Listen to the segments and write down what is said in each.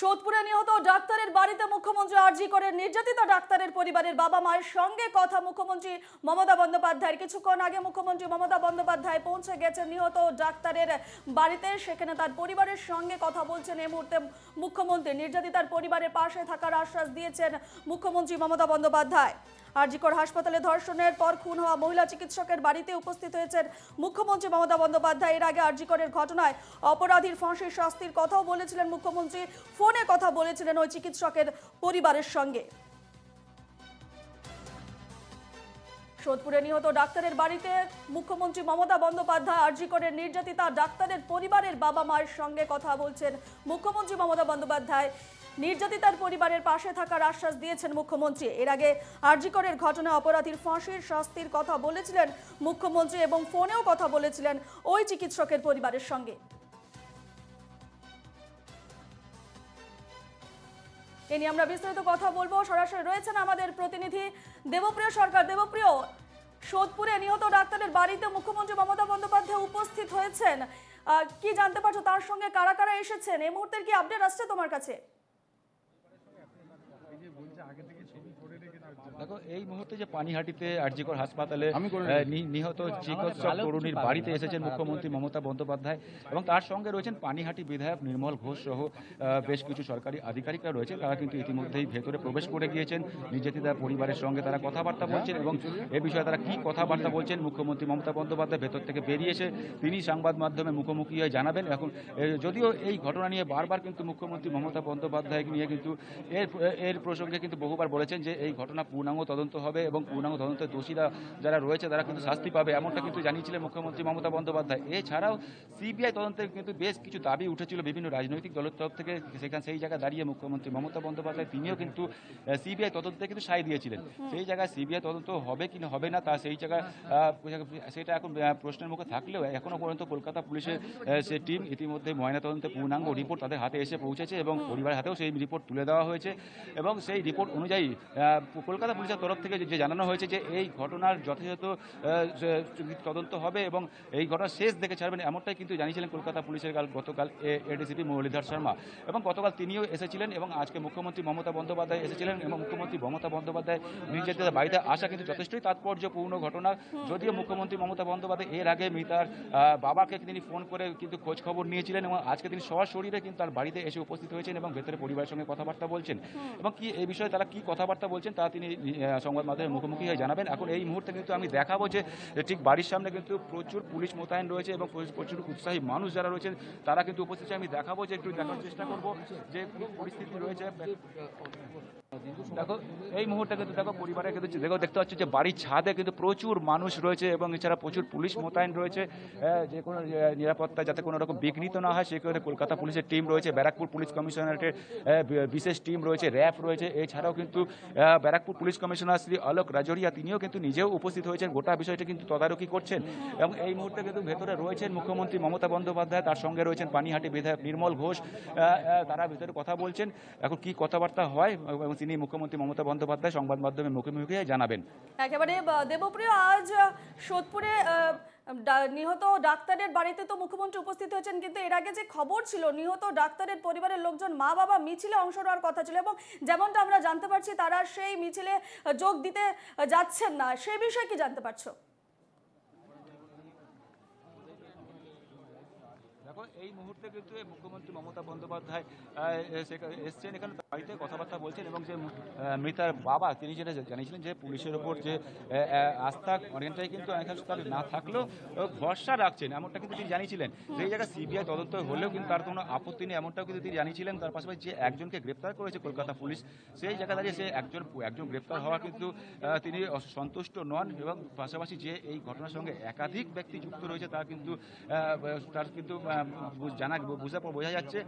সোদপুরে নিহত ডাক্তারের বাড়িতে মুখ্যমন্ত্রী আর্জি করে নির্যাতিত ডাক্তারের পরিবারের বাবা মায়ের সঙ্গে কথা মুখ্যমন্ত্রী মমতা বন্দ্যোপাধ্যায়ের। কিছুক্ষণ আগে মুখ্যমন্ত্রী মমতা বন্দ্যোপাধ্যায় পৌঁছে গেছেন নিহত ডাক্তারের বাড়িতে, সেখানে তার পরিবারের সঙ্গে কথা বলছেন। এই মুহূর্তে মুখ্যমন্ত্রী নির্যাতিতার পরিবারের পাশে থাকার আশ্বাস দিয়েছেন মুখ্যমন্ত্রী মমতা বন্দ্যোপাধ্যায়। আরজিকর হাসপাতালে ধর্ষণের পর খুন হওয়া মহিলা চিকিৎসকের বাড়িতে উপস্থিত হয়েছেন মুখ্যমন্ত্রী মমতা বন্দ্যোপাধ্যায়। এর আগে আরজিকরের ঘটনায় অপরাধীর ফাঁসির শাস্তির কথাও বলেছিলেন মুখ্যমন্ত্রী। ফোনে কথা বলেছিলেন ওই চিকিৎসকের পরিবারের সঙ্গে। সোদপুরে নিহত ডাক্তারের বাড়িতে মুখ্যমন্ত্রী মমতা বন্দ্যোপাধ্যায় আরজিকরের নির্যাতিতা, ডাক্তারের পরিবারের বাবা মায়ের সঙ্গে কথা বলছেন মুখ্যমন্ত্রী মমতা বন্দ্যোপাধ্যায়। নির্যাতিতার পরিবারের পাশে থাকার আশ্বাস দিয়েছেন মুখ্যমন্ত্রী। এর আগে আরজিকরের ঘটনা অপরাধীর ফাঁসির শাস্তির কথা বলেছিলেন মুখ্যমন্ত্রী এবং ফোনেও কথা বলেছিলেন ওই চিকিৎসকের পরিবারের সঙ্গে। এ নিয়ে আমরা বিস্তারিত কথা বলব। সরাসরি রয়েছেন আমাদের প্রতিনিধি দেবপ্রিয় সরকার। দেবপ্রিয়, সোদপুরে নিহত ডাক্তারের বাড়িতে মুখ্যমন্ত্রী মমতা বন্দ্যোপাধ্যায় উপস্থিত হয়েছেন। কি জানতে পারছ? তার সঙ্গে কারা কারা এসেছেন? এই মুহূর্তের কি আপডেট আসছে তোমার কাছে? দেখো এই মুহূর্তে যে পানিহাটিতে আরজিকর হাসপাতালে নিহত চিকিৎসক তরুণীর বাড়িতে এসেছেন মুখ্যমন্ত্রী মমতা বন্দ্যোপাধ্যায় এবং তার সঙ্গে রয়েছেন পানিহাটি বিধায়ক নির্মল ঘোষ সহ আহ, বেশ কিছু সরকারি আধিকারিকরা রয়েছেন। তারা কিন্তু ইতিমধ্যেই ভেতরে প্রবেশ করে গিয়েছেন। নির্যাতিতা পরিবারের সঙ্গে তারা কথাবার্তা বলছেন এবং এ বিষয়ে তারা কি কথাবার্তা বলছেন মুখ্যমন্ত্রী মমতা বন্দ্যোপাধ্যায় ভেতর থেকে বেরিয়ে এসে তিনি সংবাদ মাধ্যমে মুখোমুখি হয়ে জানাবেন। এখন যদিও এই ঘটনা নিয়ে বারবার কিন্তু মুখ্যমন্ত্রী মমতা বন্দ্যোপাধ্যায় নিয়ে কিন্তু এর এর প্রসঙ্গে কিন্তু বহুবার বলেছেন যে এই ঘটনা পূর্ণাঙ্গ তদন্ত হবে এবং পূর্ণাঙ্গ তদন্তের দোষীরা যারা রয়েছে তারা কিন্তু শাস্তি পাবে এমনটা কিন্তু জানিয়েছিলেন মুখ্যমন্ত্রী মমতা বন্দ্যোপাধ্যায়। এছাড়াও সিবিআই তদন্তের কিন্তু বেশ কিছু দাবি উঠেছিল বিভিন্ন রাজনৈতিক দলের তরফ থেকে সেখানে সেই জায়গায় দাঁড়িয়ে মুখ্যমন্ত্রী মমতা বন্দ্যোপাধ্যায় তিনিও কিন্তু সিবিআই তদন্তে কিন্তু সায় দিয়েছিলেন। সেই জায়গায় সিবিআই তদন্ত হবে কি হবে না তা সেই জায়গায় সেটা এখন প্রশ্নের মুখে থাকলেও এখনও পর্যন্ত কলকাতা পুলিশের সে টিম ইতিমধ্যে ময়নাতদন্তের পূর্ণাঙ্গ রিপোর্ট তাদের হাতে এসে পৌঁছেছে এবং পরিবারের হাতেও সেই রিপোর্ট তুলে দেওয়া হয়েছে এবং সেই রিপোর্ট অনুযায়ী কলকাতা পুলিশের তরফ থেকে যে জানানো হয়েছে যে এই ঘটনার যথাযথ তদন্ত হবে এবং এই ঘটনা শেষ দেখে ছাড়বেন এমনটাই কিন্তু জানিয়েছিলেন কলকাতা পুলিশের কাল গতকাল এডিসিপি মুরলীধর শর্মা। এবং গতকাল তিনিও এসেছিলেন এবং আজকে মুখ্যমন্ত্রী মমতা বন্দ্যোপাধ্যায় এসেছিলেন এবং মুখ্যমন্ত্রী মমতা বন্দ্যোপাধ্যায় নির্যাতিতার বাড়িতে আসা কিন্তু যথেষ্টই তাৎপর্যপূর্ণ ঘটনা। যদিও মুখ্যমন্ত্রী মমতা বন্দ্যোপাধ্যায় এর আগে মৃতার বাবাকে তিনি ফোন করে কিন্তু খোঁজ খবর নিয়েছিলেন এবং আজকে তিনি সশরীরে কিন্তু তার বাড়িতে এসে উপস্থিত হয়েছেন এবং ভেতরে পরিবারের সঙ্গে কথাবার্তা বলছেন। এবং কি এই বিষয়ে তারা কি কথাবার্তা বলছেন তা তিনি সংবাদ মাধ্যমে মুখোমুখি হয়ে জানাবেন। এখন এই মুহূর্তে কিন্তু আমি দেখাবো যে, ঠিক বাড়ির সামনে কিন্তু প্রচুর পুলিশ মোতায়েন রয়েছে এবং প্রচুর- প্রচুর উৎসাহী মানুষ যারা রয়েছেন, তারা কিন্তু উপস্থিত আমি দেখাবো যে একটু দেখার চেষ্টা করব যে পরিস্থিতি রয়েছে। দেখো, এই মুহূর্তে কিন্তু দেখো পরিবারে কিন্তু দেখো, দেখতে পাচ্ছ যে বাড়ির ছাদে কিন্তু প্রচুর মানুষ রয়েছে এবং এছাড়া প্রচুর পুলিশ মোতায়েন রয়েছে। যে কোনো নিরাপত্তা যাতে কোনো রকম বিঘ্নিত না হয় সে কারণে কলকাতা পুলিশের টিম রয়েছে, ব্যারাকপুর পুলিশ কমিশনারেটের বিশেষ টিম রয়েছে র্যাব রয়েছে। এছাড়াও কিন্তু ব্যারাকপুর পুলিশ কমিশনার শ্রী অলোক রাজরিয়া, তিনিও কিন্তু নিজেও উপস্থিত হয়েছেন। গোটা বিষয়টা কিন্তু তদারকি করছেন এবং এই মুহূর্তে কিন্তু ভেতরে রয়েছেন মুখ্যমন্ত্রী মমতা বন্দ্যোপাধ্যায়, তার সঙ্গে রয়েছেন পানিহাটি বিধায়ক নির্মল ঘোষ। তারা ভেতরে কথা বলছেন। এখন কি কথাবার্তা হয়? এবং তিনি মুখ্যমন্ত্রী মমতা বন্দ্যোপাধ্যায় সংবাদ মাধ্যমে মুখোমুখি জানাবেন। একেবারে দেবপ্রিয় আজ সোদপুরে ডা- নিহত ডাক্তারের বাড়িতে তো মুখ্যমন্ত্রী উপস্থিত হয়েছেন কিন্তু এর আগে যে খবর ছিল নিহত ডাক্তারের পরিবারের লোকজন মা বাবা মিছিলে অংশ নেওয়ার কথা ছিল এবং যেমনটা আমরা জানতে পারছি তারা সেই মিছিলে যোগ দিতে যাচ্ছেন না। সেই বিষয়ে কি জানতে পারছ? দেখো এই মুহূর্তে কিন্তু মুখ্যমন্ত্রী মমতা বন্দ্যোপাধ্যায় এসছেন। এখানে বাড়িতে কথাবার্তা বলছেন এবং যে মৃতার বাবা, তিনি যেটা জানিয়েছিলেন যে পুলিশের ওপর যে আস্থা অনেকটাই কিন্তু অনেকাংশ না থাকলেও ভরসা রাখছেন, এমনটা কিন্তু তিনি জানিয়েছিলেন। এই জায়গায় সিবিআই তদন্ত হলেও কিন্তু তার কোনো আপত্তি নেই, এমনটাও কিন্তু তিনি জানিয়েছিলেন। তার পাশাপাশি যে একজনকে গ্রেপ্তার করেছে কলকাতা পুলিশ, সেই জায়গা দাঁড়িয়ে সে একজন একজন গ্রেপ্তার হওয়া কিন্তু তিনি সন্তুষ্ট নন এবং পাশাপাশি যে এই ঘটনার সঙ্গে একাধিক ব্যক্তি যুক্ত রয়েছে, তার কিন্তু তার কিন্তু জানা বুঝা বোঝা যাচ্ছে,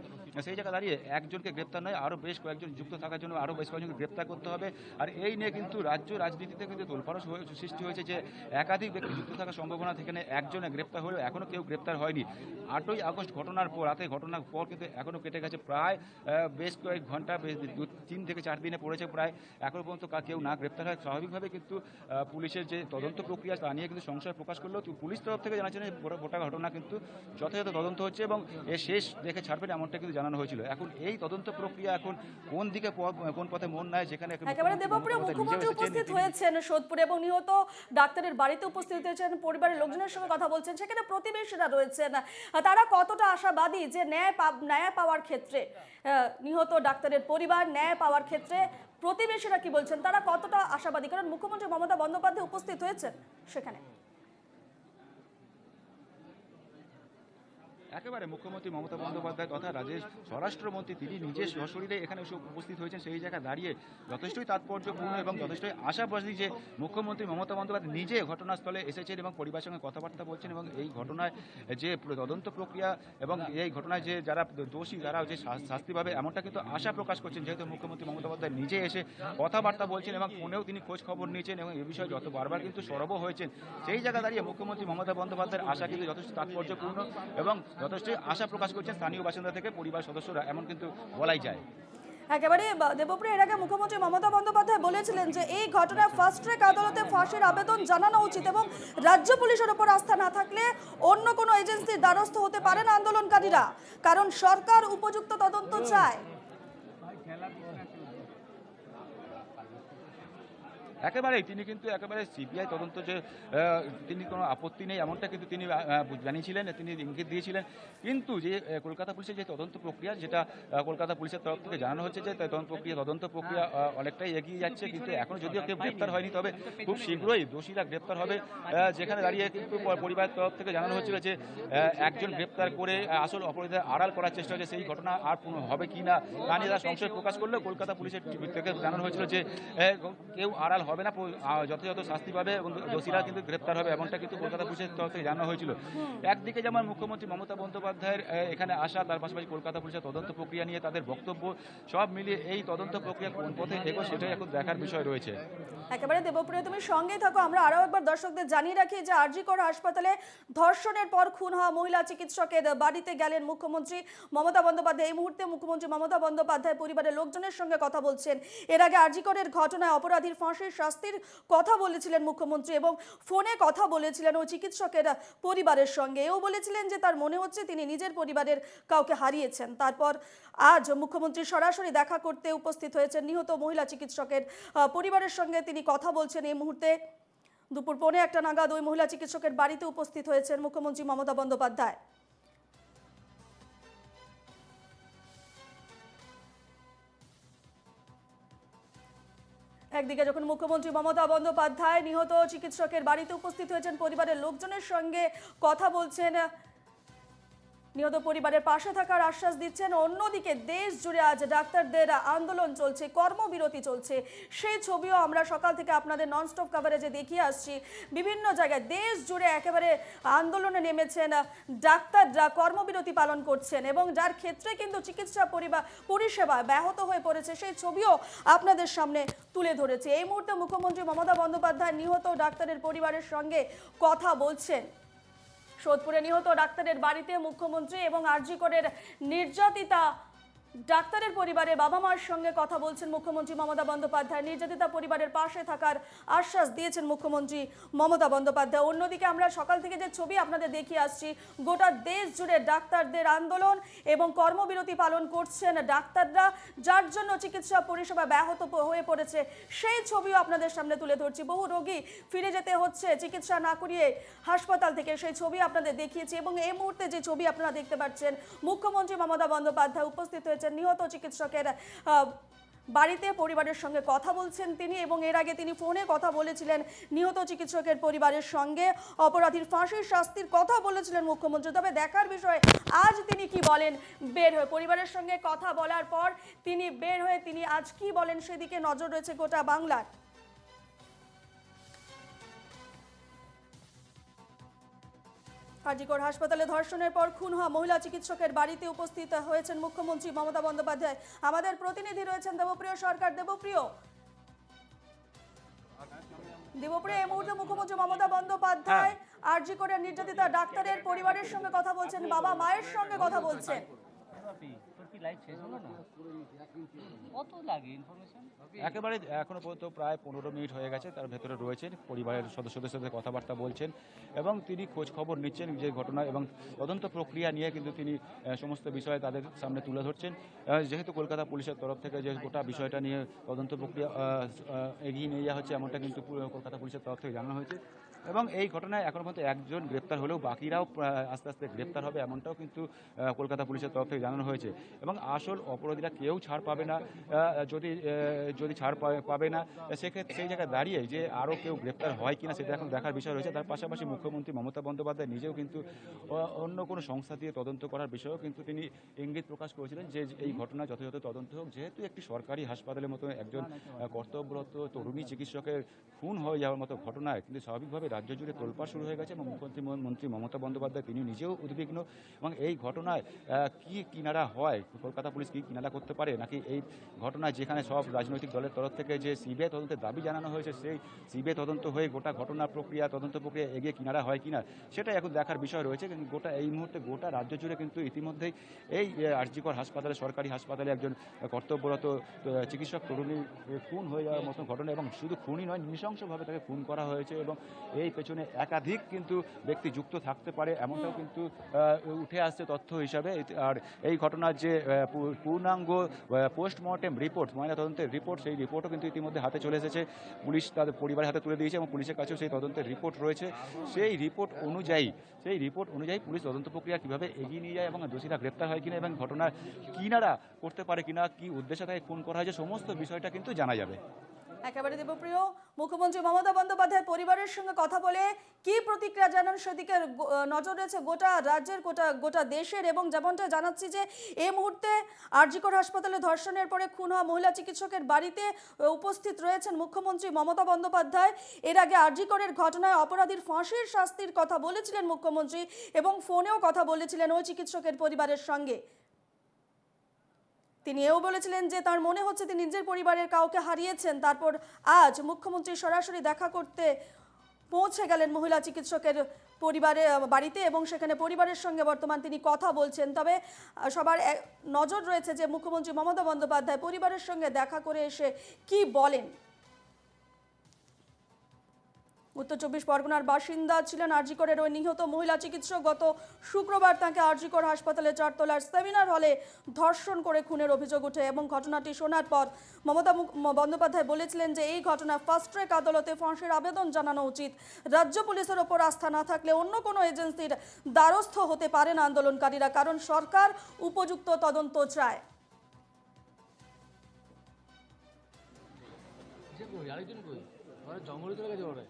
সেই জায়গায় দাঁড়িয়ে একজনকে গ্রেপ্তার নয় আরও বেশ কয়েকজন যুক্ত থাকার জন্য আরও বেশ কয়েকজনকে গ্রেপ্তার করতে হবে। আর এই নিয়ে কিন্তু রাজ্য রাজনীতিতে কিন্তু তোলপাড়স হয়ে- সৃষ্টি হয়েছে যে একাধিক ব্যক্তি যুক্ত থাকার সম্ভাবনা সেখানে একজনে গ্রেপ্তার হলেও এখনও কেউ গ্রেপ্তার হয়নি। আটই আগস্ট ঘটনার পর, রাতে ঘটনার পর কিন্তু এখনও কেটে গেছে প্রায় বেশ কয়েক ঘণ্টা, বেশ তিন থেকে চার দিনে পড়েছে প্রায়। এখনও পর্যন্ত কেউ না গ্রেপ্তার হয়। স্বাভাবিকভাবে কিন্তু পুলিশের যে তদন্ত প্রক্রিয়া, তা নিয়ে কিন্তু সংশয় প্রকাশ করলেও পুলিশ তরফ থেকে জানাচ্ছেন যে গোটা ঘটনা কিন্তু যথাযথ তদন্ত হচ্ছে এবং এ শেষ দেখে ছাড়বেন এমনটা কিন্তু জানানো হয়েছিল। এখন এই তদন্ত প্রক্রিয়া এখন কোন দিকে কোন পথে মন নেয় যেখানে একেবারে দেবপ্রিয় মুখ্যমন্ত্রী উপস্থিত হয়েছেন সোদপুরে এবং নিহত ডাক্তারের বাড়িতে উপস্থিত হয়েছেন পরিবারের লোকজনের সঙ্গে কথা বলছেন সেখানে প্রতিবেশীরা রয়েছেন। তারা কতটা আশাবাদী যে ন্যায় ন্যায় পাওয়ার ক্ষেত্রে নিহত ডাক্তারের পরিবার ন্যায় পাওয়ার ক্ষেত্রে প্রতিবেশীরা কি বলছেন? তারা কতটা আশাবাদী? কারণ মুখ্যমন্ত্রী মমতা বন্দ্যোপাধ্যায় উপস্থিত হয়েছেন সেখানে। একেবারে মুখ্যমন্ত্রী মমতা বন্দ্যোপাধ্যায় তথা রাজেশ স্বরাষ্ট্রমন্ত্রী তিনি নিজে সশরীরে এখানে এসে উপস্থিত হয়েছেন, সেই জায়গায় দাঁড়িয়ে যথেষ্টই তাৎপর্যপূর্ণ এবং যথেষ্টই আশাবাদী যে মুখ্যমন্ত্রী মমতা বন্দ্যোপাধ্যায় নিজে ঘটনাস্থলে এসেছেন এবং পরিবারের সঙ্গে কথাবার্তা বলছেন এবং এই ঘটনায় যে তদন্ত প্রক্রিয়া এবং এই ঘটনায় যে যারা দোষী যারা যে শাস্তি পাবে এমনটা কিন্তু আশা প্রকাশ করছেন। যেহেতু মুখ্যমন্ত্রী মমতা বন্দ্যোপাধ্যায় নিজে এসে কথাবার্তা বলছেন এবং ফোনেও তিনি খোঁজ খবর নিয়েছেন এবং এ বিষয়ে যত বারবার কিন্তু সরব হয়েছেন, সেই জায়গা দাঁড়িয়ে মুখ্যমন্ত্রী মমতা বন্দ্যোপাধ্যায়ের আশা কিন্তু যথেষ্ট তাৎপর্যপূর্ণ এবং যথেষ্টই আশা প্রকাশ করছেন স্থানীয় বাসিন্দা থেকে পরিবার সদস্যরা, এমন কিন্তু বলাই যায়। একেবারে দেবপ্রিয়, এর আগে মুখ্যমন্ত্রী মমতা বন্দ্যোপাধ্যায় বলেছিলেন যে এই ঘটনায় ফার্স্ট ট্র্যাক আদালতে ফাঁসির আবেদন জানানো উচিত এবং রাজ্য পুলিশের ওপর আস্থা না থাকলে অন্য কোনো এজেন্সির দ্বারস্থ হতে পারেন আন্দোলনকারীরা। কারণ সরকার উপযুক্ত তদন্ত চায়। একেবারেই, তিনি কিন্তু একেবারে সিবিআই তদন্ত যে তিনি কোনো আপত্তি নেই, এমনটা কিন্তু তিনি জানিয়েছিলেন, তিনি ইঙ্গিত দিয়েছিলেন। কিন্তু যে কলকাতা পুলিশের যে তদন্ত প্রক্রিয়া, যেটা কলকাতা পুলিশের তরফ থেকে জানানো হচ্ছে যে, তদন্ত প্রক্রিয়া তদন্ত প্রক্রিয়া অনেকটাই এগিয়ে যাচ্ছে, কিন্তু এখনও যদিও কেউ গ্রেপ্তার হয়নি, তবে খুব শীঘ্রই দোষীরা গ্রেপ্তার হবে। যেখানে দাঁড়িয়ে কিন্তু পরিবারের তরফ থেকে জানানো হচ্ছিল যে একজন গ্রেপ্তার করে আসল অপরাধীদের আড়াল করার চেষ্টা হচ্ছে, সেই ঘটনা আর হবে কি না তা নিয়ে তারা সংশয় প্রকাশ করলেও কলকাতা পুলিশের থেকে জানানো হয়েছিল যে কেউ আড়াল হবে না যথাযথ শাস্তি পাবে এবং দোষীরা কিন্তু গ্রেপ্তার হবে এমনটা কিন্তু কলকাতা পুলিশের তরফ থেকে জানানো হয়েছিল। একদিকে যেমন মুখ্যমন্ত্রী মমতা বন্দ্যোপাধ্যায়ের এখানে আসা তার পাশাপাশি কলকাতা পুলিশের তদন্ত প্রক্রিয়া নিয়ে তাদের বক্তব্য সব মিলিয়ে এই তদন্ত প্রক্রিয়া কোন পথে এগো সেটাই এখন দেখার বিষয় রয়েছে। একেবারে দেবপ্রিয় তুমি সঙ্গেই থাকো আমরা আরও একবার দর্শকদের জানিয়ে রাখি যে আরজিকর হাসপাতালে ধর্ষণের পর খুন হওয়া মহিলা চিকিৎসকের বাড়িতে গেলেন মুখ্যমন্ত্রী মমতা বন্দ্যোপাধ্যায়। এই মুহূর্তে মুখ্যমন্ত্রী মমতা বন্দ্যোপাধ্যায় পরিবারের লোকজনের সঙ্গে কথা বলছেন। এর আগে আরজিকরের ঘটনায় অপরাধীর ফাঁসির শাস্তির কথা বলেছিলেন মুখ্যমন্ত্রী এবং ফোনে কথা বলেছিলেন ওই চিকিৎসকের পরিবারের সঙ্গে। এও বলেছিলেন যে তার মনে হচ্ছে তিনি নিজের পরিবারের কাউকে হারিয়েছেন। তারপর আজ মুখ্যমন্ত্রী সরাসরি দেখা করতে উপস্থিত হয়েছেন নিহত মহিলা চিকিৎসকের পরিবারের সঙ্গে। তিনি কথা বলছেন এই মুহূর্তে দুপুর পৌনে একটা নাগাদ ওই মহিলা চিকিৎসকের বাড়িতে উপস্থিত হয়েছেন মুখ্যমন্ত্রী মমতা বন্দ্যোপাধ্যায়। একদিকে যখন মুখ্যমন্ত্রী মমতা বন্দ্যোপাধ্যায় নিহত চিকিৎসকের বাড়িতে উপস্থিত হয়েছেন, পরিবারের লোকজনের সঙ্গে কথা বলছেন নিহত পরিবারের পাশে থাকার আশ্বাস দিচ্ছেন। অন্যদিকে দেশ জুড়ে আজ ডাক্তারদের আন্দোলন চলছে, কর্মবিরতি চলছে। সেই ছবিও আমরা সকাল থেকে আপনাদের ননস্টপ কাভারেজে দেখিয়ে আসছি। বিভিন্ন জায়গায় দেশ জুড়ে একেবারে আন্দোলনে নেমেছেন ডাক্তাররা, কর্মবিরতি পালন করছেন এবং যার ক্ষেত্রে কিন্তু চিকিৎসা পরিবার পরিষেবা ব্যাহত হয়ে পড়েছে, সেই ছবিও আপনাদের সামনে তুলে ধরেছে। এই মুহূর্তে মুখ্যমন্ত্রী মমতা বন্দ্যোপাধ্যায় নিহত ডাক্তারের পরিবারের সঙ্গে কথা বলছেন। সোদপুরে নিহত ডাক্তারের বাড়িতে মুখ্যমন্ত্রী এবং আরজিকরের নির্যাতিতা ডাক্তারের পরিবারের বাবা মার সঙ্গে কথা বলছেন মুখ্যমন্ত্রী মমতা বন্দ্যোপাধ্যায়। নির্যাতিতা পরিবারের পাশে থাকার আশ্বাস দিয়েছেন মুখ্যমন্ত্রী মমতা বন্দ্যোপাধ্যায়। অন্যদিকে আমরা সকাল থেকে যে ছবি আপনাদের দেখিয়ে আসছি, গোটা দেশ জুড়ে ডাক্তারদের আন্দোলন এবং কর্মবিরতি পালন করছেন ডাক্তাররা, যার জন্য চিকিৎসা পরিষেবা ব্যাহত হয়ে পড়েছে। সেই ছবিও আপনাদের সামনে তুলে ধরছি। বহু রোগী ফিরে যেতে হচ্ছে, চিকিৎসা না করিয়ে হাসপাতাল থেকে। সেই ছবি আপনাদের দেখিয়েছি এবং এই মুহূর্তে যে ছবি আপনারা দেখতে পাচ্ছেন, মুখ্যমন্ত্রী মমতা বন্দ্যোপাধ্যায় উপস্থিত হয়েছেন নিহত চিকিৎসকের বাড়িতে পরিবারের সঙ্গে কথা বলছেন তিনি এবং এর আগে তিনি ফোনে কথা বলেছিলেন নিহত চিকিৎসকের পরিবারের সঙ্গে। অপরাধীর ফাঁসির শাস্তির কথা বলেছিলেন মুখ্যমন্ত্রী। তবে দেখার বিষয়, আজ তিনি কি বলেন? বের হয়ে পরিবারের সঙ্গে কথা বলার পর তিনি বের হয়ে তিনি আজ কি বলেন সেদিকে নজর রয়েছে গোটা বাংলার। কার্যকর হাসপাতালে ধর্ষণের পর খুন হওয়া মহিলা চিকিৎসকের বাড়িতে উপস্থিত হয়েছেন মুখ্যমন্ত্রী মমতা বন্দ্যোপাধ্যায়। আমাদের প্রতিনিধি রয়েছেন দেবপ্রিয় সরকার। দেবপ্রিয়। দেবপ্রিয় এই মুহূর্তে মুখ্যমন্ত্রী মমতা বন্দ্যোপাধ্যায় আরজি করে নির্যাতিতা ডাক্তারের পরিবারের সঙ্গে কথা বলছেন বাবা মায়ের সঙ্গে কথা বলছেন। একেবারে এখনও পর্যন্ত প্রায় পনেরো মিনিট হয়ে গেছে, তার ভেতরে রয়েছেন পরিবারের সদস্যদের সাথে কথাবার্তা বলছেন এবং তিনি খোঁজ খবর নিচ্ছেন যে ঘটনা এবং তদন্ত প্রক্রিয়া নিয়ে কিন্তু তিনি সমস্ত বিষয়ে তাদের সামনে তুলে ধরছেন। যেহেতু কলকাতা পুলিশের তরফ থেকে যে গোটা বিষয়টা নিয়ে তদন্ত প্রক্রিয়া এগিয়ে নিয়ে যাওয়া হচ্ছে, এমনটা কিন্তু কলকাতা পুলিশের তরফ থেকে জানানো হয়েছে। এবং এই ঘটনায় এখনও পর্যন্ত একজন গ্রেপ্তার হলেও বাকিরাও আস্তে আস্তে গ্রেপ্তার হবে এমনটাও কিন্তু কলকাতা পুলিশের তরফ থেকে জানানো হয়েছে। এবং আসল অপরাধীরা কেউ ছাড় পাবে না যদি যদি ছাড় পাবে না, সেক্ষেত্রে সেই জায়গায় দাঁড়িয়ে যে আরও কেউ গ্রেপ্তার হয় কিনা সেটা এখন দেখার বিষয় রয়েছে। তার পাশাপাশি মুখ্যমন্ত্রী মমতা বন্দ্যোপাধ্যায় নিজেও কিন্তু অন্য কোনো সংস্থা দিয়ে তদন্ত করার বিষয়েও কিন্তু তিনি ইঙ্গিত প্রকাশ করেছিলেন যে এই ঘটনা যথাযথ তদন্ত হোক। যেহেতু একটি সরকারি হাসপাতালের মতো একজন কর্তব্যরত তরুণী চিকিৎসকের খুন হয়ে যাওয়ার মতো ঘটনায় কিন্তু স্বাভাবিকভাবে রাজ্য জুড়ে তোলপাড় শুরু হয়ে গেছে এবং মুখ্যমন্ত্রী মন্ত্রী মমতা বন্দ্যোপাধ্যায় তিনি নিজেও উদ্বিগ্ন। এবং এই ঘটনায় কি কিনারা হয়? কলকাতা পুলিশ কি কিনারা করতে পারে? নাকি এই ঘটনায় যেখানে সব রাজনৈতিক দলের তরফ থেকে যে সিবিআই তদন্তের দাবি জানানো হয়েছে, সেই সিবিআই তদন্ত হয়ে গোটা ঘটনা প্রক্রিয়া, তদন্ত প্রক্রিয়া এগিয়ে কিনারা হয় কিনা, সেটাই এখন দেখার বিষয় রয়েছে। কিন্তু গোটা, এই মুহূর্তে গোটা রাজ্য জুড়ে কিন্তু ইতিমধ্যেই এই আরজিকর হাসপাতালে, সরকারি হাসপাতালে একজন কর্তব্যরত চিকিৎসক তরুণী খুন হয়ে যাওয়ার মতো ঘটনা এবং শুধু খুনই নয়, নৃশংসভাবে তাকে খুন করা হয়েছে এবং এই পেছনে একাধিক কিন্তু ব্যক্তি যুক্ত থাকতে পারে এমনটাও কিন্তু উঠে আসছে তথ্য হিসাবে। আর এই ঘটনার যে পূর্ণাঙ্গ পোস্টমর্টেম রিপোর্ট ময়নাতদন্তের রিপোর্ট সেই রিপোর্টও কিন্তু ইতিমধ্যে হাতে চলে এসেছে। পুলিশ তাদের পরিবারের হাতে তুলে দিয়েছে এবং পুলিশের কাছেও সেই তদন্তের রিপোর্ট রয়েছে। সেই রিপোর্ট অনুযায়ী সেই রিপোর্ট অনুযায়ী পুলিশ তদন্ত প্রক্রিয়া কীভাবে এগিয়ে নিয়ে যায় এবং দোষীরা গ্রেপ্তার হয় কিনা এবং ঘটনার কিনারা করতে পারে কিনা কি উদ্দেশ্যে তাকে খুন করা হয়েছে সমস্ত বিষয়টা কিন্তু জানা যাবে। একেবারে দেবপ্রিয় মুখ্যমন্ত্রী মমতা বন্দ্যোপাধ্যায় পরিবারের সঙ্গে কথা বলে কি প্রতিক্রিয়া জানান সেদিকে নজর রয়েছে গোটা রাজ্যের, গোটা গোটা দেশের এবং যেমনটা জানাচ্ছি যে এই মুহূর্তে আরজিকর হাসপাতালে ধর্ষণের পরে খুন হওয়া মহিলা চিকিৎসকের বাড়িতে উপস্থিত রয়েছেন মুখ্যমন্ত্রী মমতা বন্দ্যোপাধ্যায়। এর আগে আরজিকরের ঘটনায় অপরাধীর ফাঁসির শাস্তির কথা বলেছিলেন মুখ্যমন্ত্রী এবং ফোনেও কথা বলেছিলেন ওই চিকিৎসকের পরিবারের সঙ্গে। তিনি এও বলেছিলেন যে তার মনে হচ্ছে তিনি নিজের পরিবারের কাউকে হারিয়েছেন। তারপর আজ মুখ্যমন্ত্রী সরাসরি দেখা করতে পৌঁছে গেলেন মহিলা চিকিৎসকের পরিবারে বাড়িতে এবং সেখানে পরিবারের সঙ্গে বর্তমান তিনি কথা বলছেন। তবে সবার নজর রয়েছে যে মুখ্যমন্ত্রী মমতা বন্দ্যোপাধ্যায় পরিবারের সঙ্গে দেখা করে এসে কি বলেন। উত্তর চব্বিশ পরগনার বাসিন্দা ছিলেন আরজিকরের ওই নিহত মহিলা চিকিৎসক। গত শুক্রবার তাকে আরজিকর হাসপাতালে চারতলার সেমিনার হলে ধর্ষণ করে খুনের অভিযোগ ওঠে এবং ঘটনাটি শোনার পর মমতা বন্দ্যোপাধ্যায় বলেছিলেন যে এই ঘটনা ফার্স্ট ট্র্যাক আদালতে ফাঁসির আবেদন জানানো উচিত। রাজ্য পুলিশের ওপর আস্থা না থাকলে অন্য কোনো এজেন্সির দ্বারস্থ হতে পারেন আন্দোলনকারীরা, কারণ সরকার উপযুক্ত তদন্ত চায়। জঙ্গলে চলে গেছে ওরা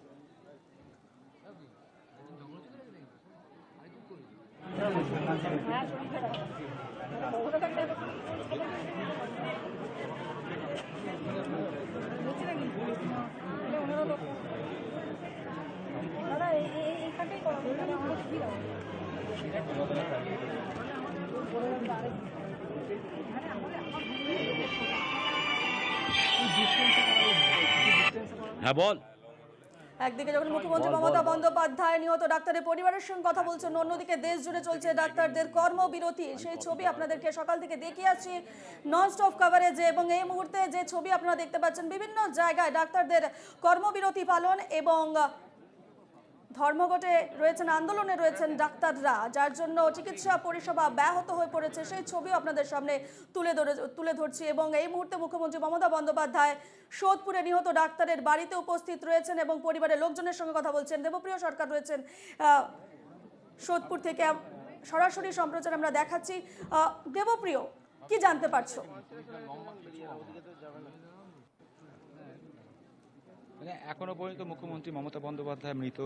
দাদা এই- এই- এইখানটাই করা আমার হ্যাঁ বল। একদিকে যখন মুখ্যমন্ত্রী মমতা বন্দ্যোপাধ্যায় নিহত ডাক্তারের পরিবারের সঙ্গে কথা বলছেন অন্যদিকে দেশ জুড়ে চলছে ডাক্তারদের কর্মবিরতি। সেই ছবি আপনাদেরকে সকাল থেকে দেখিয়ে আসছি নন স্টপ কাভারেজে এবং এই মুহূর্তে যে ছবি আপনারা দেখতে পাচ্ছেন বিভিন্ন জায়গায় ডাক্তারদের কর্মবিরতি পালন এবং ধর্মঘটে রয়েছেন, আন্দোলনে রয়েছেন ডাক্তাররা, যার জন্য চিকিৎসা পরিষেবা ব্যাহত হয়ে পড়েছে। সেই ছবিও আপনাদের সামনে তুলে ধরে, তুলে ধরছি এবং এই মুহূর্তে মুখ্যমন্ত্রী মমতা বন্দ্যোপাধ্যায় সোদপুরে নিহত ডাক্তারের বাড়িতে উপস্থিত রয়েছেন এবং পরিবারের লোকজনের সঙ্গে কথা বলছেন। দেবপ্রিয় সরকার রয়েছেন সোদপুর থেকে। সরাসরি সম্প্রচার আমরা দেখাচ্ছি। দেবপ্রিয়, কি জানতে পারছ? মানে এখনও পর্যন্ত মুখ্যমন্ত্রী মমতা বন্দ্যোপাধ্যায় মৃত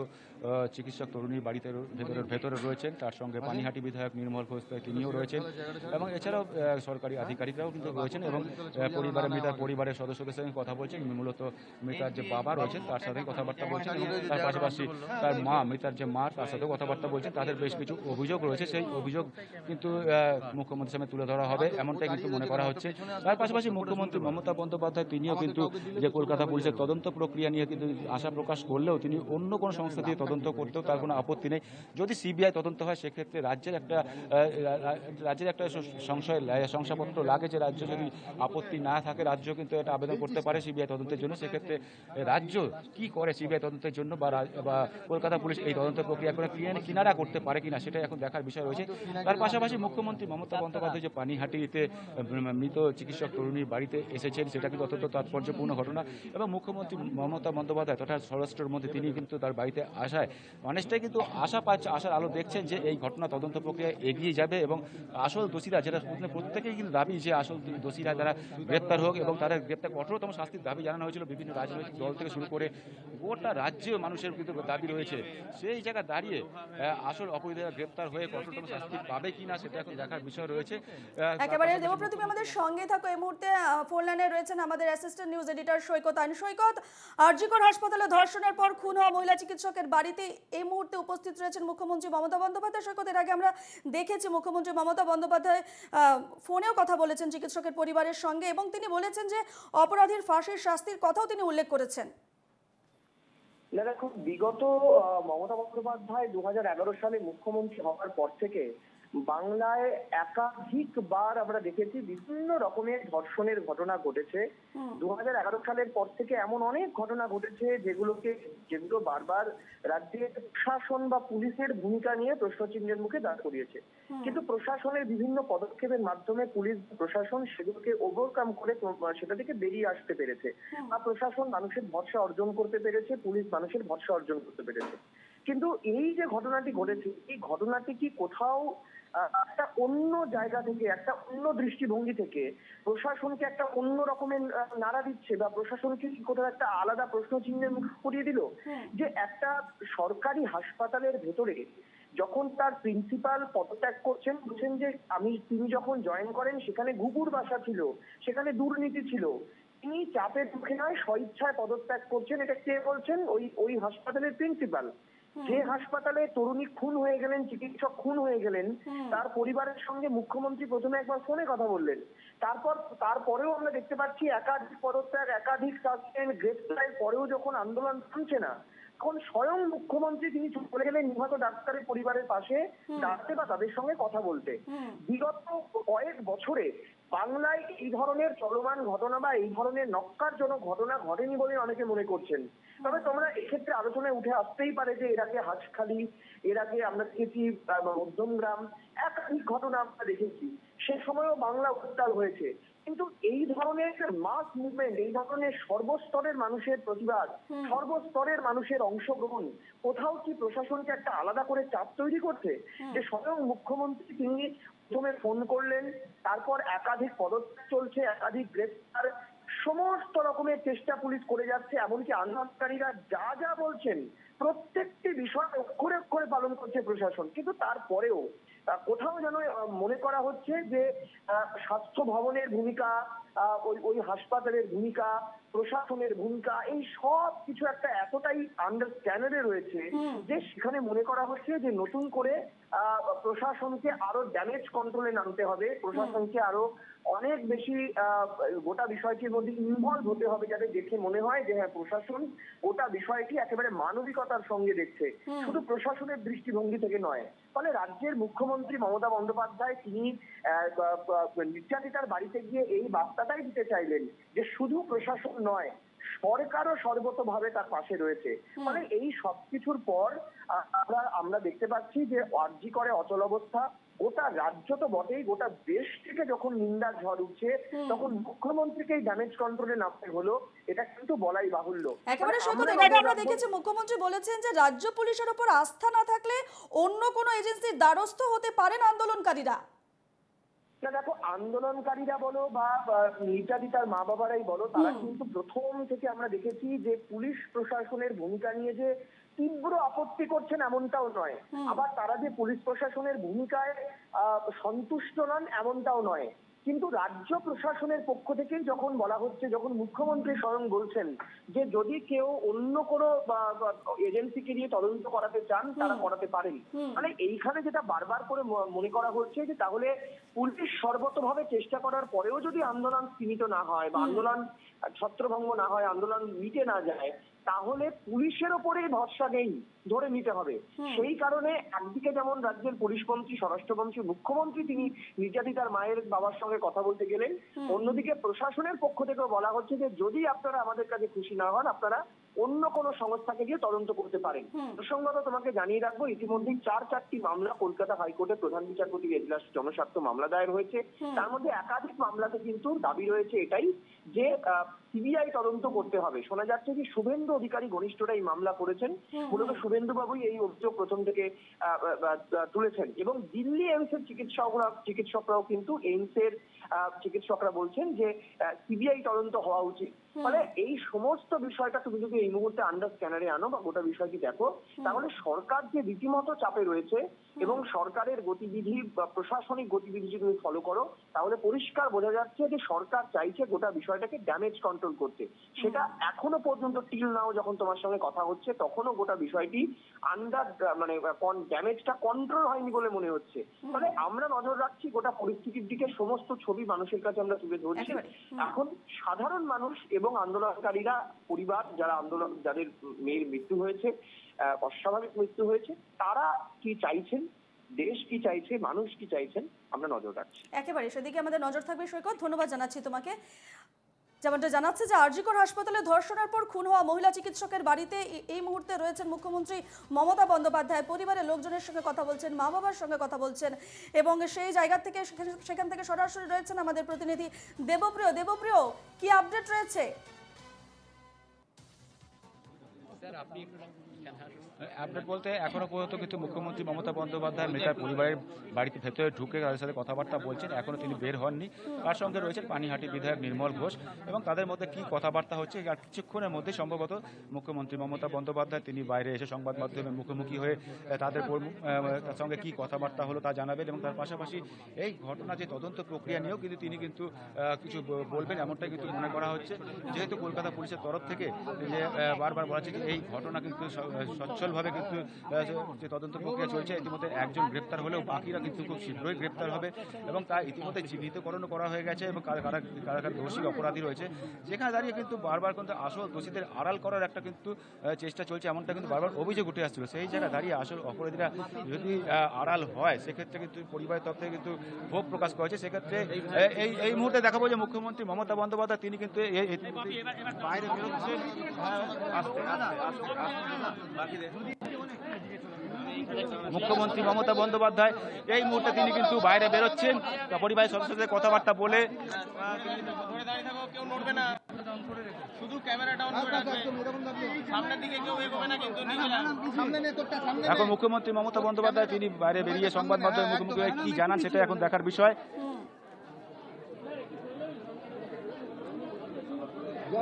চিকিৎসক তরুণীর বাড়িতে ভেতরে ভেতরে রয়েছেন। তার সঙ্গে পানিহাটি বিধায়ক নির্মল ঘোষ তিনিও রয়েছেন। এবং এছাড়াও সরকারি আধিকারিকরাও কিন্তু রয়েছেন এবং পরিবারের মৃতার পরিবারের সদস্যদের সঙ্গে কথা বলছেন। মূলত মৃতার যে বাবা রয়েছেন তার সাথে কথাবার্তা বলছেন তার পাশাপাশি তার মা মৃতার যে মা তার সাথেও কথাবার্তা বলছেন। তাদের বেশ কিছু অভিযোগ রয়েছে। সেই অভিযোগ কিন্তু মুখ্যমন্ত্রীর সামনে তুলে ধরা হবে এমনটাই কিন্তু মনে করা হচ্ছে। তার পাশাপাশি মুখ্যমন্ত্রী মমতা বন্দ্যোপাধ্যায় তিনিও কিন্তু যে কলকাতা পুলিশের তদন্ত প্রক্রিয়া প্রক্রিয়া নিয়ে কিন্তু আশা প্রকাশ করলেও তিনি অন্য কোনো সংস্থা দিয়ে তদন্ত করতেও তার কোনো আপত্তি নেই। যদি সিবিআই তদন্ত হয়, সেক্ষেত্রে রাজ্যের একটা রাজ্যের একটা সংশয় শংসাপত্র লাগে যে রাজ্য যদি আপত্তি না থাকে, রাজ্য কিন্তু এটা আবেদন করতে পারে সিবিআই তদন্তের জন্য। সেক্ষেত্রে রাজ্য কি করে সিবিআই তদন্তের জন্য বা কলকাতা পুলিশ এই তদন্ত প্রক্রিয়া করে কিনা- কিনারা করতে পারে কিনা, সেটাই এখন দেখার বিষয় রয়েছে। তার পাশাপাশি মুখ্যমন্ত্রী মমতা বন্দ্যোপাধ্যায় যে পানিহাটিতে মৃত চিকিৎসক তরুণীর বাড়িতে এসেছেন, সেটা কিন্তু অত্যন্ত তাৎপর্যপূর্ণ ঘটনা। এবং মুখ্যমন্ত্রী মমতা বন্দ্যোপাধ্যায় তথা স্বরাষ্ট্রের মধ্যে তিনি কিন্তু তার বাড়িতে আসায়। মানুষটাই কিন্তু আশা পাচ্ছে আশার আলো দেখছেন যে এই ঘটনা তদন্ত প্রক্রিয়া এগিয়ে যাবে এবং আসল দোষীরা যেটা প্রত্যেকেই কিন্তু দাবি যে আসল দোষীরা তারা গ্রেপ্তার হোক এবং তাদের গ্রেপ্তার কঠোরতম শাস্তির দাবি জানানো হয়েছিল বিভিন্ন রাজনৈতিক দল থেকে শুরু করে গোটা রাজ্যেও মানুষের কিন্তু দাবি রয়েছে। সেই জায়গায় দাঁড়িয়ে আসল অপরাধীরা গ্রেপ্তার হয়ে কঠোরতম শাস্তি পাবে কিনা সেটা এখন দেখার বিষয় রয়েছে। একেবারে দেবপ্রতিম আমাদের সঙ্গে থাকো। এই মুহূর্তে ফোন লাইনে রয়েছেন আমাদের অ্যাসিস্ট্যান্ট নিউজ এডিটর সৈকত আইন সৈকত। আরজিকর হাসপাতালে ধর্ষণের পর খুন হওয়া মহিলা চিকিৎসকের বাড়িতে এই মুহূর্তে উপস্থিত রয়েছেন মুখ্যমন্ত্রী মমতা বন্দ্যোপাধ্যায়। সৈকত, এর আগে আমরা দেখেছি মুখ্যমন্ত্রী মমতা বন্দ্যোপাধ্যায় ফোনেও কথা বলেছেন চিকিৎসকের পরিবারের সঙ্গে এবং তিনি বলেছেন যে অপরাধীর ফাঁসির শাস্তির কথাও তিনি উল্লেখ করেছেন। না দেখো বিগত মমতা বন্দ্যোপাধ্যায় দু হাজার এগারো সালে মুখ্যমন্ত্রী হওয়ার পর থেকে বাংলায় একাধিকবার আমরা দেখেছি বিভিন্ন রকমের ধর্ষণের ঘটনা ঘটেছে। দু সালের পর থেকে এমন অনেক ঘটনা ঘটেছে যেগুলোকে যেগুলো বারবার রাজ্যের প্রশাসন বা পুলিশের ভূমিকা নিয়ে প্রশ্নচিহ্নের মুখে দাঁড় করিয়েছে। কিন্তু প্রশাসনের বিভিন্ন পদক্ষেপের মাধ্যমে পুলিশ প্রশাসন সেগুলোকে ওভারকাম করে সেটা থেকে বেরিয়ে আসতে পেরেছে। বা প্রশাসন মানুষের ভরসা অর্জন করতে পেরেছে পুলিশ মানুষের ভরসা অর্জন করতে পেরেছে। কিন্তু এই যে ঘটনাটি ঘটেছে এই ঘটনাটি কি কোথাও একটা অন্য জায়গা থেকে একটা অন্য দৃষ্টিভঙ্গি থেকে প্রশাসনকে একটা অন্য রকমের নাড়া দিচ্ছে বা প্রশাসনকে কোথাও একটা আলাদা প্রশ্ন চিহ্নের মুখ করিয়ে দিল? যে একটা সরকারি হাসপাতালের ভেতরে যখন তার প্রিন্সিপাল পদত্যাগ করছেন বলছেন যে আমি তিনি যখন জয়েন করেন সেখানে ঘুঘুর বাসা ছিল সেখানে দুর্নীতি ছিল। তিনি চাপের মুখে নয় স্বইচ্ছায় পদত্যাগ করছেন। এটা কে বলছেন? ওই ওই হাসপাতালের প্রিন্সিপাল যে হাসপাতালে তরুণী খুন হয়ে গেলেন চিকিৎসক খুন হয়ে গেলেন তার পরিবারের সঙ্গে মুখ্যমন্ত্রী প্রথমে একবার ফোনে কথা বললেন। তারপর তারপরেও আমরা দেখতে পাচ্ছি একাধিক পদত্যাগ একাধিক সাসপেন্ড গ্রেফতারের পরেও যখন আন্দোলন থামছে না তখন স্বয়ং মুখ্যমন্ত্রী তিনি চলে গেলেন নিহত ডাক্তারের পরিবারের পাশে দাঁড়াতে বা তাদের সঙ্গে কথা বলতে। বিগত কয়েক বছরে বাংলায় এই ধরনের চলমান ঘটনা বা এই ধরনের নক্কারজনক ঘটনা ঘটেনি বলে অনেকে মনে করছেন। তবে তোমরা এক্ষেত্রে আলোচনায় উঠে আসতেই পারে যে এর আগে হাঁসখালি এর আগে আমরা দেখেছি মধ্যমগ্রাম একাধিক ঘটনা আমরা দেখেছি। সে সময়ও বাংলা উত্তাল হয়েছে। কিন্তু এই ধরনের মাস মুভমেন্ট এই ধরনের সর্বস্তরের মানুষের প্রতিবাদ সর্বস্তরের মানুষের অংশগ্রহণ কোথাও কি প্রশাসনকে একটা আলাদা করে চাপ তৈরি করছে? যে স্বয়ং মুখ্যমন্ত্রী তিনি প্রথমে ফোন করলেন তারপর একাধিক পদত্যাগ চলছে একাধিক গ্রেফতার সমস্ত রকমের চেষ্টা পুলিশ করে যাচ্ছে এমনকি আন্দোলনকারীরা যা যা বলছেন প্রত্যেকটি বিষয় অক্ষরে অক্ষরে পালন করছে প্রশাসন। কিন্তু তারপরেও কোথাও যেন মনে করা হচ্ছে যে স্বাস্থ্য ভবনের ভূমিকা ওই ওই হাসপাতালের ভূমিকা প্রশাসনের ভূমিকা এই সব কিছু একটা এতটাই আন্ডারস্ট্যান্ডার্ডে রয়েছে যে সেখানে মনে করা হচ্ছে যে নতুন করে আহ, প্রশাসনকে আরও ড্যামেজ কন্ট্রোলে নামতে হবে প্রশাসনকে আরও অনেক বেশি আহ, গোটা বিষয়টির মধ্যে ইনভলভ হতে হবে যাতে দেখে মনে হয় যে হ্যাঁ প্রশাসন গোটা বিষয়টি একেবারে মানবিকতার সঙ্গে দেখছে। শুধু প্রশাসনের দৃষ্টিভঙ্গি থেকে নয় ফলে রাজ্যের মুখ্যমন্ত্রী মমতা বন্দ্যোপাধ্যায় তিনি নির্যাতিতার বাড়িতে গিয়ে এই বার্তাটাই দিতে চাইলেন যে শুধু প্রশাসন নয় সরকারও সর্বতভাবে তার পাশে রয়েছে। ফলে এই সবকিছুর পর আমরা আমরা দেখতে পাচ্ছি যে আর্জি করে অচল অবস্থা গোটা রাজ্য তো বটেই গোটা দেশ থেকে যখন নিন্দার ঝড় উঠছে তখন মুখ্যমন্ত্রীকেই ড্যামেজ কন্ট্রোলে নামতে হলো এটা কিন্তু বলাই বাহুল্য। একেবারে ফলে আমরা দেখেছি মুখ্যমন্ত্রী বলেছেন যে রাজ্য পুলিশের উপর আস্থা না থাকলে অন্য কোনো এজেন্সির দ্বারস্থ হতে পারেন আন্দোলনকারীরা। না দেখো আন্দোলনকারীরা বলো বা বা নির্যাতিতার মা বাবারাই বলো তারা কিন্তু প্রথম থেকে আমরা দেখেছি যে পুলিশ প্রশাসনের ভূমিকা নিয়ে যে তীব্র আপত্তি করছেন এমনটাও নয়। আবার তারা যে পুলিশ প্রশাসনের ভূমিকায় সন্তুষ্ট নন এমনটাও নয়। কিন্তু রাজ্য প্রশাসনের পক্ষ থেকে যখন বলা হচ্ছে যখন মুখ্যমন্ত্রী স্বয়ং বলছেন যে যদি কেউ অন্য কোনো এজেন্সিকে নিয়ে তদন্ত করাতে চান তারা করাতে পারেন। মানে এইখানে যেটা বারবার করে মনে করা হচ্ছে যে তাহলে পুলিশ সর্বতভাবে চেষ্টা করার পরেও যদি আন্দোলন সীমিত না হয় বা আন্দোলন ছত্রভঙ্গ না হয় আন্দোলন মিটে না যায় তাহলে পুলিশের ওপরেই ভরসা নেই ধরে নিতে হবে। সেই কারণে একদিকে যেমন রাজ্যের পুলিশমন্ত্রী স্বরাষ্ট্রমন্ত্রী মুখ্যমন্ত্রী তিনি নির্যাতিতার মায়ের বাবার সঙ্গে কথা বলতে গেলেন অন্যদিকে প্রশাসনের পক্ষ থেকেও বলা হচ্ছে যে যদি আপনারা আমাদের কাছে খুশি না হন আপনারা অন্য কোনো সংস্থাকে গিয়ে তদন্ত করতে পারেন। প্রসঙ্গত তোমাকে জানিয়ে রাখব ইতিমধ্যেই চার চারটি মামলা কলকাতা হাইকোর্টে প্রধান বিচারপতি এজলাস জনস্বার্থ মামলা দায়ের হয়েছে। তার মধ্যে একাধিক মামলাতে কিন্তু দাবি রয়েছে এটাই যে সিবিআই তদন্ত করতে হবে। শোনা যাচ্ছে যে শুভেন্দু অধিকারী ঘনিষ্ঠরা এই মামলা করেছেন। মূলত শুভেন্দু বাবুই এই অভিযোগ প্রথম থেকে তুলেছেন। এবং দিল্লি এইমস এর চিকিৎসকরা চিকিৎসকরাও কিন্তু এইমস এর আহ, চিকিৎসকরা বলছেন যে সিবিআই তদন্ত হওয়া উচিত। ফলে এই সমস্ত বিষয়টা তুমি যদি এই মুহূর্তে আন্ডার স্ক্যানারে আনো বা গোটা বিষয়টি দেখো তাহলে সরকার যে রীতিমতো চাপে রয়েছে এবং সরকারের গতিবিধি বা প্রশাসনিক গতিবিধি যদি তুমি ফলো করো তাহলে পরিষ্কার বোঝা যাচ্ছে যে সরকার চাইছে গোটা বিষয়টাকে ড্যামেজ কন্ট্রোল করতে। সেটা এখনও পর্যন্ত টিল নাও যখন তোমার সঙ্গে কথা হচ্ছে তখনও গোটা বিষয়টি আন্ডার মানে ড্যামেজটা কন্ট্রোল হয়নি বলে মনে হচ্ছে। ফলে আমরা নজর রাখছি গোটা পরিস্থিতির দিকে সমস্ত ছবি মানুষের কাছে আমরা তুলে ধরছি। এখন সাধারণ মানুষ এবং আন্দোলনকারীরা পরিবার যারা আন্দোলন যাদের মেয়ের মৃত্যু হয়েছে অস্বাভাবিক মৃত্যু হয়েছে। তারা কি চাইছেন? দেশ কি চাইছে? মানুষ কি চাইছেন? আমরা নজর রাখছি। একেবারে সেদিকে আমাদের নজর থাকবে সৈকত। ধন্যবাদ জানাচ্ছি তোমাকে। যেমনটা জানাচ্ছে যে আরজিকর হাসপাতালে ধর্ষণের পর খুন হওয়া মহিলা চিকিৎসকের বাড়িতে এই মুহূর্তে রয়েছেন মুখ্যমন্ত্রী মমতা বন্দ্যোপাধ্যায়। পরিবারের লোকজনের সঙ্গে কথা বলছেন মা বাবার সঙ্গে কথা বলছেন এবং সেই জায়গা থেকে সেখান থেকে সরাসরি রয়েছেন আমাদের প্রতিনিধি দেবপ্রিয়। দেবপ্রিয় কি আপডেট রয়েছে? Manhattan আপডেট বলতে এখনও পর্যন্ত কিন্তু মুখ্যমন্ত্রী মমতা বন্দ্যোপাধ্যায় মৃতার পরিবারের বাড়িতে ভেতরে ঢুকে তাদের সাথে কথাবার্তা বলছেন, এখনও তিনি বের হননি। তার সঙ্গে রয়েছেন পানিহাটি বিধায়ক নির্মল ঘোষ এবং তাদের মধ্যে কি কথাবার্তা হচ্ছে, আর কিছুক্ষণের মধ্যে সম্ভবত মুখ্যমন্ত্রী মমতা বন্দ্যোপাধ্যায় তিনি বাইরে এসে সংবাদ মাধ্যমে মুখোমুখি হয়ে তাদের তার সঙ্গে কি কথাবার্তা হলো তা জানাবেন এবং তার পাশাপাশি এই ঘটনা যে তদন্ত প্রক্রিয়া নিয়েও কিন্তু তিনি কিন্তু কিছু বলবেন, এমনটাই কিন্তু মনে করা হচ্ছে। যেহেতু কলকাতা পুলিশের তরফ থেকে যে বারবার বলা হচ্ছে যে এই ঘটনা কিন্তু স- সচ্ছলভাবে কিন্তু যে তদন্ত প্রক্রিয়া চলছে ইতিমধ্যে একজন গ্রেপ্তার হলেও বাকিরা কিন্তু খুব শীঘ্রই গ্রেপ্তার হবে এবং তা ইতিমধ্যে চিহ্নিতকরণ করা হয়ে গেছে এবং কারা কারা কারা দোষী অপরাধী রয়েছে যেখানে দাঁড়িয়ে কিন্তু বারবার কিন্তু আসল দোষীদের আড়াল করার একটা কিন্তু চেষ্টা চলছে এমনটা কিন্তু বারবার অভিযোগ উঠে আসছিল সেই জায়গায় দাঁড়িয়ে আসল অপরাধীরা যদি আড়াল হয় সেক্ষেত্রে কিন্তু পরিবারের তরফ থেকে কিন্তু ক্ষোভ প্রকাশ করেছে সেক্ষেত্রে এই এই মুহূর্তে দেখাবো যে মুখ্যমন্ত্রী মমতা বন্দ্যোপাধ্যায় তিনি কিন্তু বাইরে আস্তে বাকিদের মুখ্যমন্ত্রী মমতা বন্দ্যোপাধ্যায় এই মুহূর্তে তিনি কিন্তু বাইরে বেরোচ্ছেন। পরিবারের সদস্যদের কথাবার্তা বলে এখন মুখ্যমন্ত্রী মমতা বন্দ্যোপাধ্যায় তিনি বাইরে বেরিয়ে সংবাদ মাধ্যমের মুখোমুখি কি জানান সেটা এখন দেখার বিষয় মুখ্যমন্ত্রী মমতা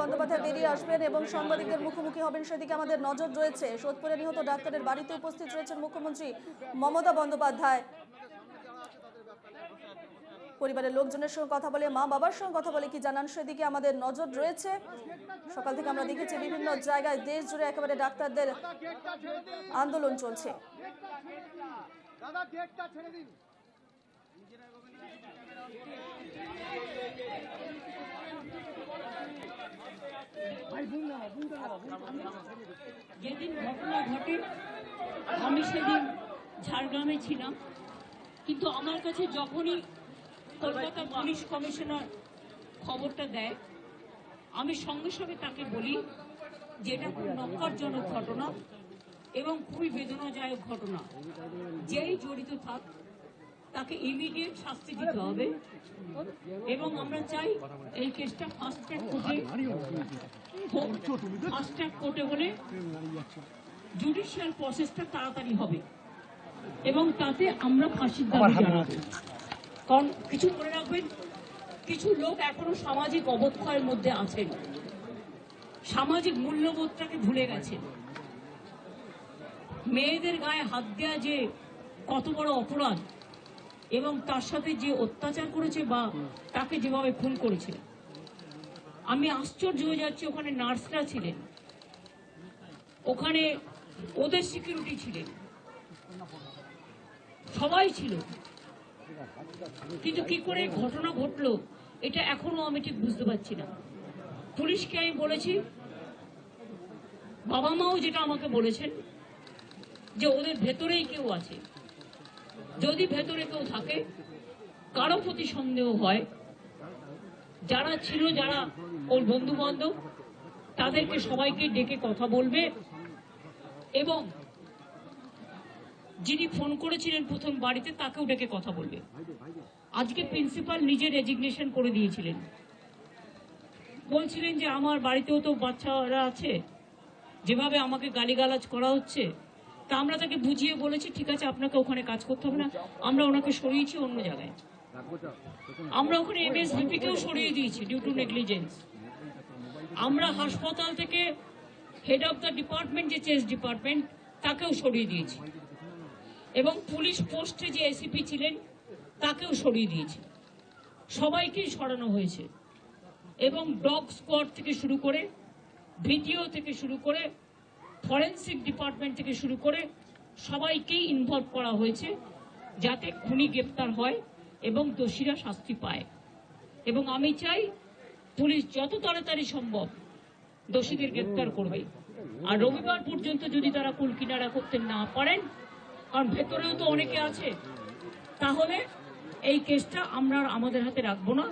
বন্দ্যোপাধ্যায় বেরিয়ে আসবেন এবং সাংবাদিকদের মুখোমুখি হবেন সেদিকে আমাদের নজর রয়েছে। সোদপুরে নিহত ডাক্তারের বাড়িতে উপস্থিত রয়েছেন মুখ্যমন্ত্রী মমতা বন্দ্যোপাধ্যায়। পরিবারের লোকজনের সঙ্গে কথা বলে মা বাবার সঙ্গে কথা বলে কি জানান সেদিকে আমাদের নজর রয়েছে। সকাল থেকে আমরা দেখেছি বিভিন্ন জায়গায় দেশ জুড়ে একেবারে ডাক্তারদের আন্দোলন চলছে। যেদিন ঘটনা ঘটে, আমি সেদিন ঝাড়গ্রামে ছিলাম। কিন্তু আমার কাছে যখনই কলকাতা পুলিশ কমিশনার খবরটা দেয়, আমি সঙ্গে সঙ্গে তাকে বলি যে এটা খুব নক্কারজনক ঘটনা এবং খুবই বেদনাদায়ক ঘটনা। যেই জড়িত থাক তাকে ইমিডিয়েট শাস্তি দিতে হবে। এবং আমরা চাই এই কেসটা ফাস্ট ট্র্যাক কোর্টে ফাস্ট ট্র্যাক কোর্টে হলে জুডিশিয়াল প্রসেসটা তাড়াতাড়ি হবে। এবং তাতে আমরা ফাঁসির দাবি জানাব। কারণ কিছু মনে রাখবেন কিছু লোক এখনও সামাজিক অবক্ষয়ের মধ্যে আছেন। সামাজিক মূল্যবোধটাকে ভুলে গেছেন। মেয়েদের গায়ে হাত দেওয়া যে কত বড় অপরাধ এবং তার সাথে যে অত্যাচার করেছে বা তাকে যেভাবে খুন করেছে আমি আশ্চর্য হয়ে যাচ্ছি, ওখানে নার্সরা ছিলেন। ওখানে ওদের সিকিউরিটি ছিলেন। সবাই ছিল। কিন্তু কি করে ঘটনা ঘটলো, এটা এখনও আমি ঠিক বুঝতে পারছি না। পুলিশকে আমি বলেছি বাবা মাও যেটা আমাকে বলেছেন, যে ওদের ভেতরেই কেউ আছে। যদি ভেতরে কেউ থাকে, কারও প্রতি সন্দেহ হয়, যারা ছিল, যারা ওর বন্ধু বান্ধব তাদেরকে সবাইকে ডেকে কথা বলবে এবং যিনি ফোন করেছিলেন প্রথম বাড়িতে, তাকেও ডেকে কথা বলবে। আজকে প্রিন্সিপাল নিজে রেজিগনেশন করে দিয়েছিলেন। বলছিলেন যে, আমার বাড়িতেও তো বাচ্চারা আছে। যেভাবে আমাকে গালিগালাজ করা হচ্ছে তা আমরা তাকে বুঝিয়ে বলেছি, ঠিক আছে, আপনাকে ওখানে কাজ করতে হবে না, আমরা ওনাকে সরিয়েছি অন্য জায়গায়। আমরা ওখানে এমএসভিপি কেও সরিয়ে দিয়েছি ডিউ টু নেগলিজেন্স আমরা হাসপাতাল থেকে হেড অফ দ্য ডিপার্টমেন্ট যে চেস ডিপার্টমেন্ট তাকেও সরিয়ে দিয়েছি। এবং পুলিশ পোস্টে যে এসিপি ছিলেন, তাকেও সরিয়ে দিয়েছি। সবাইকেই সরানো হয়েছে। এবং ডগ স্কোয়াড থেকে শুরু করে, ভিডিও থেকে শুরু করে ফরেন্সিক ডিপার্টমেন্ট থেকে শুরু করে সবাইকেই ইনভলভ করা হয়েছে যাতে খুনি গ্রেপ্তার হয় এবং দোষীরা শাস্তি পায়। এবং আমি চাই পুলিশ যত তাড়াতাড়ি সম্ভব দোষীদের গ্রেপ্তার করবে। আর রবিবার পর্যন্ত যদি তারা কুল কিনারা করতে না পারেন, কারণ ভেতরেও তো অনেকে আছে, তাহলে এই কেসটা আমরা আমাদের হাতে রাখব না,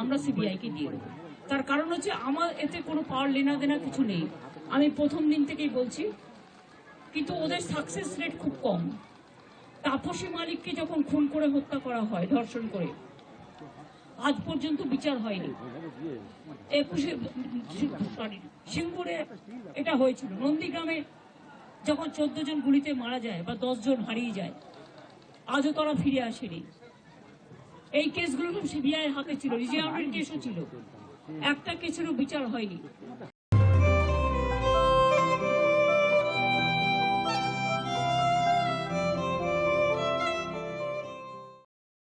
আমরা সিবিআইকে দিয়ে দেবো। তার কারণ হচ্ছে আমার এতে কোনো পাওয়ার লেনা দেনা কিছু নেই। আমি প্রথম দিন থেকেই বলছি, কিন্তু ওদের সাকসেস রেট খুব কম। তাপসী মালিককে যখন খুন করে হত্যা করা হয়, ধর্ষণ করে, আজ পর্যন্ত বিচার হয়নি। একুশে, সরি এটা হয়েছিল। নন্দীগ্রামে যখন চোদ্দ জন গুলিতে মারা যায় বা দশ জন হারিয়ে যায়, আজও তারা ফিরে আসেনি। এই কেসগুলো সিবিআই হাতে ছিল রিজার্ভের কেসও ছিল। একটা কেসেরও বিচার হয়নি।